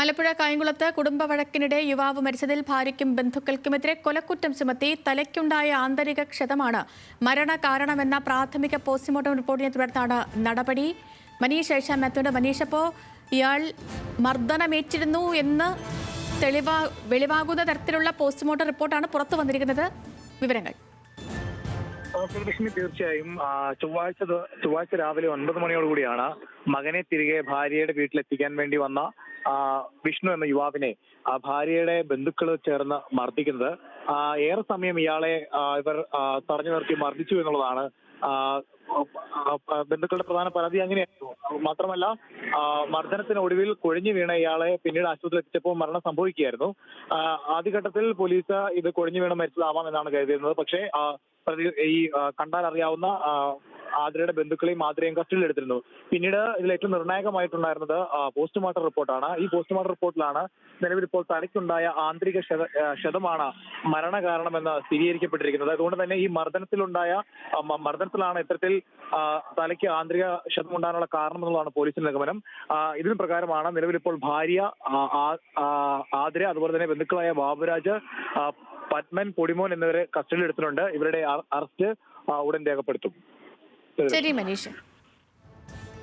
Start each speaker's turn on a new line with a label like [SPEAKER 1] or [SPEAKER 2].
[SPEAKER 1] ആലപ്പുഴ കായംകുളത്ത് കുടുംബ വഴക്കിനിടെ യുവാവ് മരിച്ചതിൽ ഭാര്യയ്ക്കും ബന്ധുക്കൾക്കുമെതിരെ കൊലക്കുറ്റം ചുമത്തി തലയ്ക്കുണ്ടായ ആന്തരിക ക്ഷതമാണ് മരണ കാരണമെന്ന പ്രാഥമിക പോസ്റ്റ്മോർട്ടം റിപ്പോർട്ടിനെ തുടർന്നാണ് നടപടി. മനീഷ് ഏഷാ മാത്യുണ്ട് മനീഷ് ഇയാൾ മർദ്ദനമേറ്റിരുന്നു എന്ന് തെളിവാ വെളിവാകുന്ന തരത്തിലുള്ള പോസ്റ്റ്മോർട്ടം റിപ്പോർട്ടാണ് പുറത്തു വന്നിരിക്കുന്നത്. വിവരങ്ങൾ.
[SPEAKER 2] ലക്ഷ്മി തീർച്ചയായും ചൊവ്വാഴ്ച ചൊവ്വാഴ്ച രാവിലെ ഒൻപത് മണിയോടുകൂടിയാണ് മകനെ തിരികെ ഭാര്യയുടെ വീട്ടിലെത്തിക്കാൻ വേണ്ടി വന്ന വിഷ്ണു എന്ന യുവാവിനെ ഭാര്യയുടെ ബന്ധുക്കൾ ചേർന്ന് മർദ്ദിക്കുന്നത്. ഏറെ സമയം ഇയാളെ ഇവർ തടഞ്ഞു നിർത്തി മർദ്ദിച്ചു എന്നുള്ളതാണ്. ബന്ധുക്കളുടെ പ്രധാന പരാതി അങ്ങനെയായിരുന്നു. മാത്രമല്ല മർദ്ദനത്തിന് ഒടുവിൽ കൊഴിഞ്ഞു വീണ ഇയാളെ പിന്നീട് ആശുപത്രിയിൽ എത്തിച്ചപ്പോൾ മരണം സംഭവിക്കുകയായിരുന്നു. ആദ്യഘട്ടത്തിൽ പോലീസ് ഇത് കൊഴിഞ്ഞു വീണ മരിച്ചതാവാം എന്നാണ് കരുതിയിരുന്നത്. പക്ഷേ ഈ കണ്ടാൽ അറിയാവുന്ന ആതിരയുടെ ബന്ധുക്കളെയും ആതിരയും കസ്റ്റഡിയിൽ എടുത്തിരുന്നു. പിന്നീട് ഇതിൽ ഏറ്റവും നിർണായകമായിട്ടുണ്ടായിരുന്നത് പോസ്റ്റ്മോർട്ടം റിപ്പോർട്ടാണ്. ഈ പോസ്റ്റ്മോർട്ടം റിപ്പോർട്ടിലാണ് നിലവിൽ ഇപ്പോൾ തലയ്ക്കുണ്ടായ ആന്തരിക ക്ഷതമാണ് മരണകാരണമെന്ന് സ്ഥിരീകരിക്കപ്പെട്ടിരിക്കുന്നത്. അതുകൊണ്ട് തന്നെ ഈ മർദ്ദനത്തിലുണ്ടായ മർദ്ദനത്തിലാണ് ഇത്തരത്തിൽ തലയ്ക്ക് ആന്തരിക ക്ഷതം ഉണ്ടാകാനുള്ള കാരണം എന്നുള്ളതാണ് പോലീസിന്റെ നിഗമനം. ഇതിന് പ്രകാരമാണ് നിലവിൽ ഇപ്പോൾ ഭാര്യ ആതിര അതുപോലെ തന്നെ ബന്ധുക്കളായ ബാബുരാജ് പത്മൻ പൊടിമോൻ എന്നിവരെ കസ്റ്റഡിയിൽ എടുത്തിട്ടുണ്ട്. ഇവരുടെ അറസ്റ്റ് ഉടൻ രേഖപ്പെടുത്തും.
[SPEAKER 1] ശരി മനീഷ്.